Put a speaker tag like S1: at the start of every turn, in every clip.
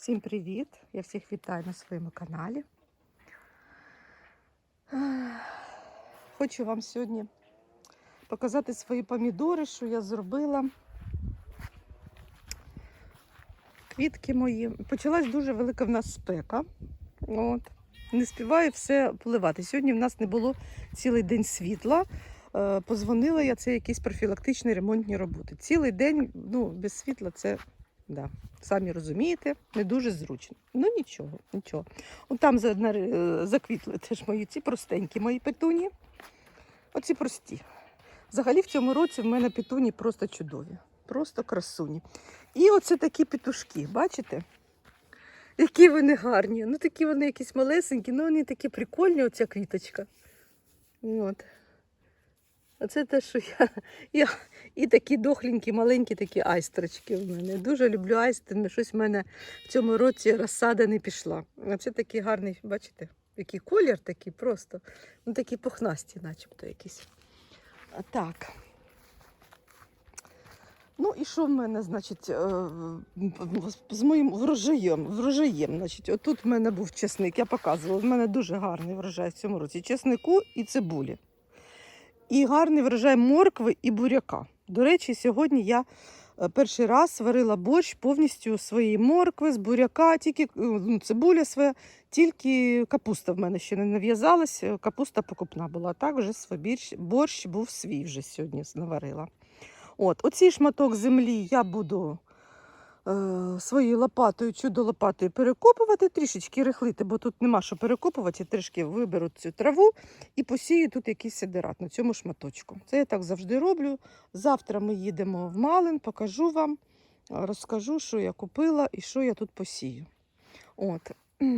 S1: Всім привіт! Я всіх вітаю на своєму каналі. Хочу вам сьогодні показати свої помідори, що я зробила. Квітки мої. Почалась дуже велика в нас спека. От. Не співаю все поливати. Сьогодні в нас не було цілий день світла. Е, Позвонила я, це якісь профілактичні ремонтні роботи. Цілий день ну, без світла це Да. Самі розумієте, не дуже зручно. Ну нічого, нічого. От там е, заквітли теж мої ці простенькі мої петуні. Оці прості. Взагалі в цьому році в мене петуні просто чудові, просто красуні. І оце такі петушки, бачите? Які вони гарні. Ну такі вони якісь малесенькі, ну вони такі прикольні, оця квіточка. От. Оце те, що я, я і такі дохленькі, маленькі такі айстрочки в мене. Дуже люблю айстри, щось в мене в цьому році розсада не пішла. А це такий гарний, бачите, який колір такий просто. Ну такі пухнасті, начебто якісь. А, Так. Ну і що в мене, значить, е, з моїм врожаєм? Врожаєм, значить, отут в мене був чесник, я показувала. В мене дуже гарний врожай в цьому році. Чеснику і цибулі і гарний врожай моркви і буряка. До речі, сьогодні я е, перший раз варила борщ повністю своєї моркви, з буряка, тільки е, ну, цибуля своя, тільки капуста в мене ще не нав'язалась, е, капуста покупна була. Так вже свій борщ, був свій вже сьогодні наварила. От, оцей шматок землі я буду своєю лопатою, чудо лопатою перекопувати, трішечки рихлити, бо тут нема що перекопувати, я трішки виберу цю траву і посію тут якийсь сидерат на цьому шматочку. Це я так завжди роблю. Завтра ми їдемо в Малин, покажу вам, розкажу, що я купила і що я тут посію. От.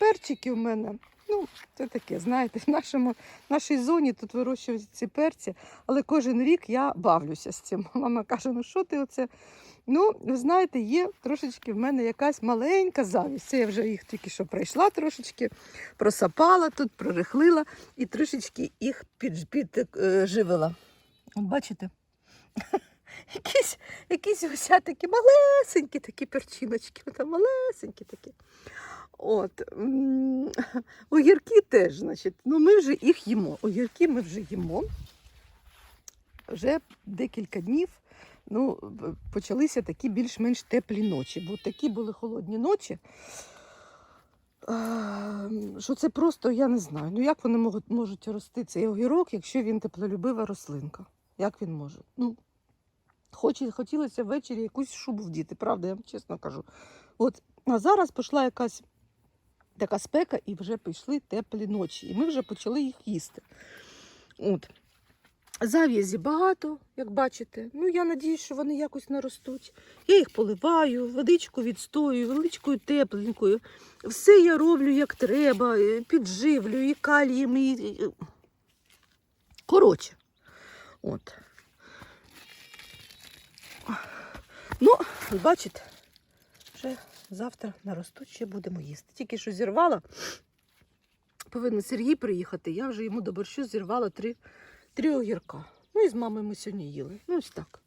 S1: Перчики в мене. Ну, це таке, знаєте, в нашому, нашій зоні тут вирощують ці перці, але кожен рік я бавлюся з цим. Мама каже: ну що ти оце? Ну, ви знаєте, є трошечки в мене якась маленька завість. Це я вже їх тільки що пройшла трошечки, просапала тут, прорихлила і трошечки їх під, підживила. От бачите? Якісь, якісь ось такі малесенькі такі перчиночки, малесенькі такі. От. Огірки теж, значить, ну ми вже їх їмо. Огірки ми вже їмо. Вже декілька днів ну, почалися такі більш-менш теплі ночі, бо такі були холодні ночі. Що це просто, я не знаю. Ну як вони можуть, можуть рости цей огірок, якщо він теплолюбива рослинка? Як він може? Ну, хоч, і хотілося ввечері якусь шубу вдіти, правда, я вам чесно кажу. От, а зараз пішла якась така спека, і вже пішли теплі ночі. І ми вже почали їх їсти. От. Зав'язі багато, як бачите. Ну, я надіюсь, що вони якось наростуть. Я їх поливаю, водичку відстою, водичкою тепленькою. Все я роблю як треба, е, підживлю, і калієм, і- Коротше. От. Ну, бачите, вже завтра наростуть, ще будемо їсти. Тільки що зірвала. Повинен Сергій приїхати. Я вже йому до борщу зірвала три, три огірка. Ну і з мамою ми сьогодні їли. Ну, ось так.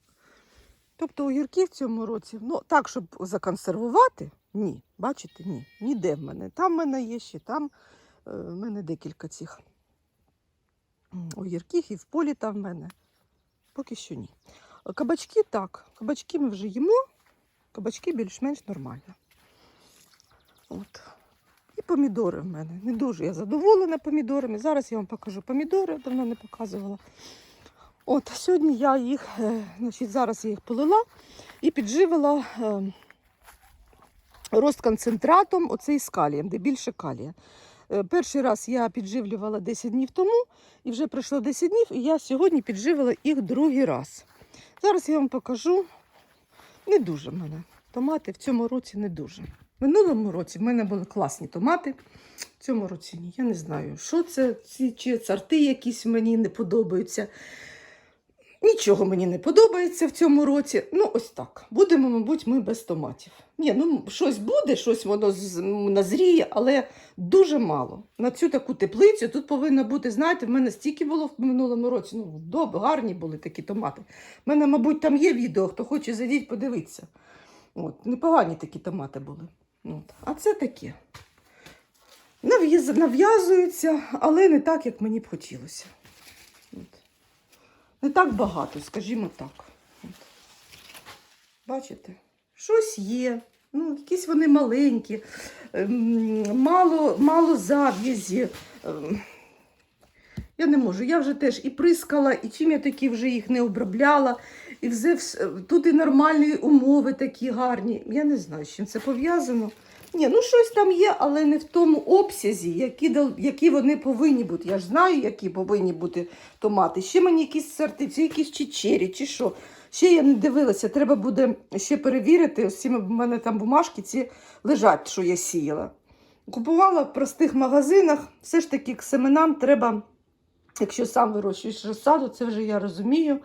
S1: Тобто огірки в цьому році, ну так, щоб законсервувати, ні. Бачите, ні. Ніде в мене. Там в мене є ще, там е, в мене декілька цих огірків і в полі там в мене. Поки що ні. Кабачки так. Кабачки ми вже їмо. Кабачки більш-менш нормально. От. Помідори в мене. Не дуже я задоволена помідорами. Зараз я вам покажу помідори, давно не показувала. От, сьогодні я їх, е, значить, зараз я їх полила і підживила е, рост концентратом оцей з калієм, де більше калія. Е, Перший раз я підживлювала 10 днів тому, і вже пройшло 10 днів, і я сьогодні підживила їх другий раз. Зараз я вам покажу. Не дуже в мене. Томати в цьому році не дуже. Минулому році в мене були класні томати. В цьому році ні. Я не знаю, що це, ці, чи сорти якісь мені не подобаються. Нічого мені не подобається в цьому році. Ну, ось так. Будемо, мабуть, ми без томатів. Ні, ну щось буде, щось воно назріє, але дуже мало. На цю таку теплицю тут повинно бути, знаєте, в мене стільки було в минулому році. Ну, доб, гарні були такі томати. У мене, мабуть, там є відео, хто хоче зайдіть, подивитися. От, непогані такі томати були. От. А це таке. Нав'яз- Нав'язується, але не так, як мені б хотілося. От. Не так багато, скажімо так. От. Бачите? Щось є. Ну, якісь вони маленькі, ем, мало, мало зав'язі. Ем, Я не можу. Я вже теж і прискала, і чим я такі вже їх не обробляла. І вже вс- тут і нормальні умови такі гарні. Я не знаю, з чим це пов'язано. Ні, ну щось там є, але не в тому обсязі, які, які вони повинні бути. Я ж знаю, які повинні бути томати. Ще мені якісь сорти, чи якісь чи чері, чи що. Ще я не дивилася, треба буде ще перевірити. Ось в мене там бумажки ці лежать, що я сіяла. Купувала в простих магазинах. Все ж таки к семенам треба, якщо сам вирощуєш розсаду, це вже я розумію.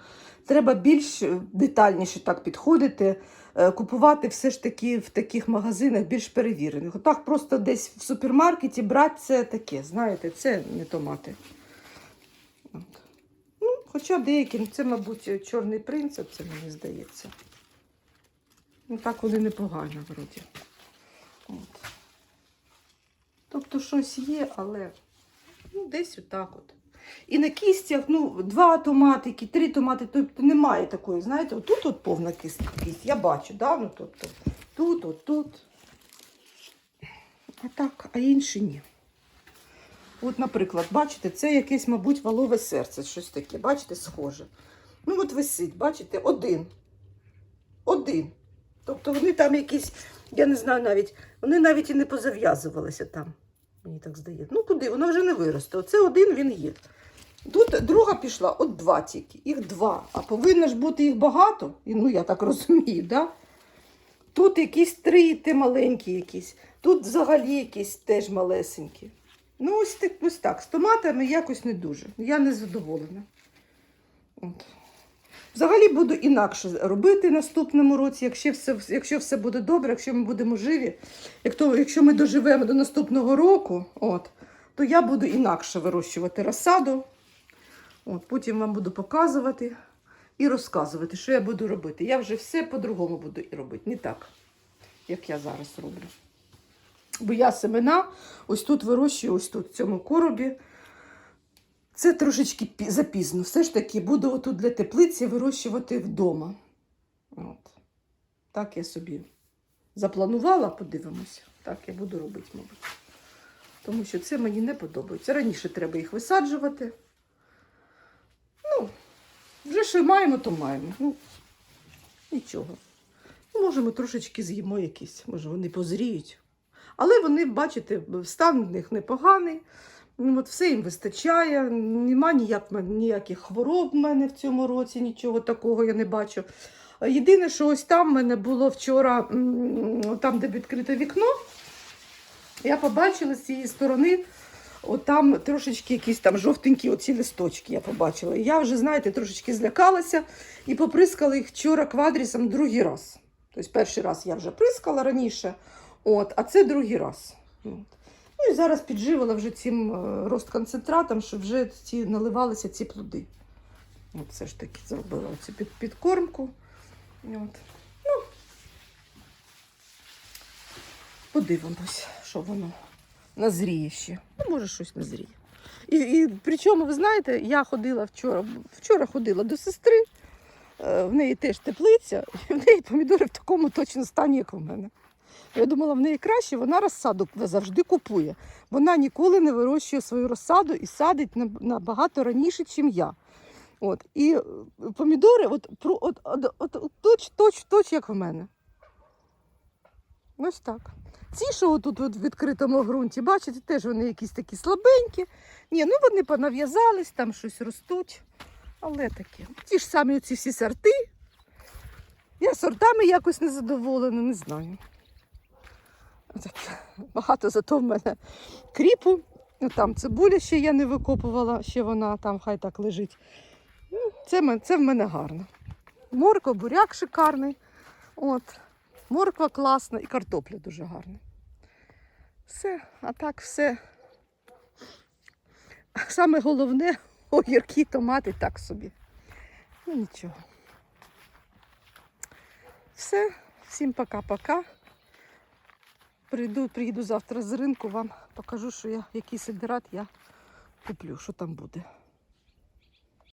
S1: Треба більш детальніше так підходити, е, купувати все ж таки в таких магазинах більш перевірених. Отак просто десь в супермаркеті брати це таке, знаєте, це не томати. Ну, хоча деякі, ну, це, мабуть, чорний принцип, це мені здається. Ну, так вони непогано вроді. От. Тобто щось є, але ну, десь отак от. І на кістях, ну, два томатики, три томати, тобто немає такої, знаєте, отут от повна кість, кість я бачу, да? ну, тобто, тут, от, тут. А так, а інші ні. От, наприклад, бачите, це якесь, мабуть, валове серце, щось таке, бачите, схоже. Ну, от висить, бачите, один. Один. Тобто вони там якісь, я не знаю навіть, вони навіть і не позав'язувалися там. Мені так здається. Ну куди? Воно вже не виросте. Оце один він є. Тут друга пішла, от два тільки. Їх два. А повинно ж бути їх багато. Ну, я так розумію, да? Тут якісь три, ти маленькі якісь. Тут взагалі якісь теж малесенькі. Ну, ось так, ось так. З томатами якось не дуже. Я не задоволена. От. Взагалі буду інакше робити наступному році, якщо все, якщо все буде добре, якщо ми будемо живі, як то, якщо ми доживемо до наступного року, от, то я буду інакше вирощувати розсаду. От, потім вам буду показувати і розказувати, що я буду робити. Я вже все по-другому буду робити, не так, як я зараз роблю. Бо я семена ось тут вирощую, ось тут в цьому коробі. Це трошечки запізно. Все ж таки буду отут для теплиці вирощувати вдома. От. Так я собі запланувала, подивимося. Так я буду робити, мабуть. Тому що це мені не подобається. Раніше треба їх висаджувати. Що маємо, то маємо. Ну, нічого. Ну, може, ми трошечки з'їмо якісь, може, вони позріють. Але вони, бачите, стан в них непоганий. Ну, От все їм вистачає, нема ніяк, ніяких хвороб в мене в цьому році, нічого такого я не бачу. Єдине, що ось там в мене було вчора, там, де відкрите вікно, я побачила з цієї сторони, от трошечки якісь там жовтенькі оці листочки я побачила. І я вже, знаєте, трошечки злякалася і поприскала їх вчора квадрісом другий раз. Тобто перший раз я вже прискала раніше, от, а це другий раз. От. Ну і зараз підживила вже цим е, розконцентратом, щоб вже ці наливалися ці плоди. От все ж таки зробила цю під, підкормку. От. Ну, подивимось, що воно назріє ще. Ну, може, щось назріє. І, і причому, ви знаєте, я ходила вчора, вчора ходила до сестри, е, в неї теж теплиця, і в неї помідори в такому точно стані, як у мене. Я думала, в неї краще, вона розсаду завжди купує. Вона ніколи не вирощує свою розсаду і садить набагато раніше, ніж я. От. І е, помідори, от, от, от, от, от, точ, точ, точ, як в мене. Ось так. Ці, що отут от в відкритому ґрунті, бачите, теж вони якісь такі слабенькі. Ні, ну вони понав'язались, там щось ростуть. Але таке. Ті ж самі оці всі сорти. Я сортами якось не задоволена, не знаю. Так, багато зато в мене кріпу. Ну, Там цибуля ще я не викопувала, ще вона там хай так лежить. Ну, це, це в мене гарно. Морква, буряк шикарний. От. Морква класна і картопля дуже гарна. Все, а так все. Саме головне огірки, томати так собі. Ну нічого. Все, всім пока-пока. Прийду, приїду завтра з ринку, вам покажу, що я, який сидират я куплю, що там буде.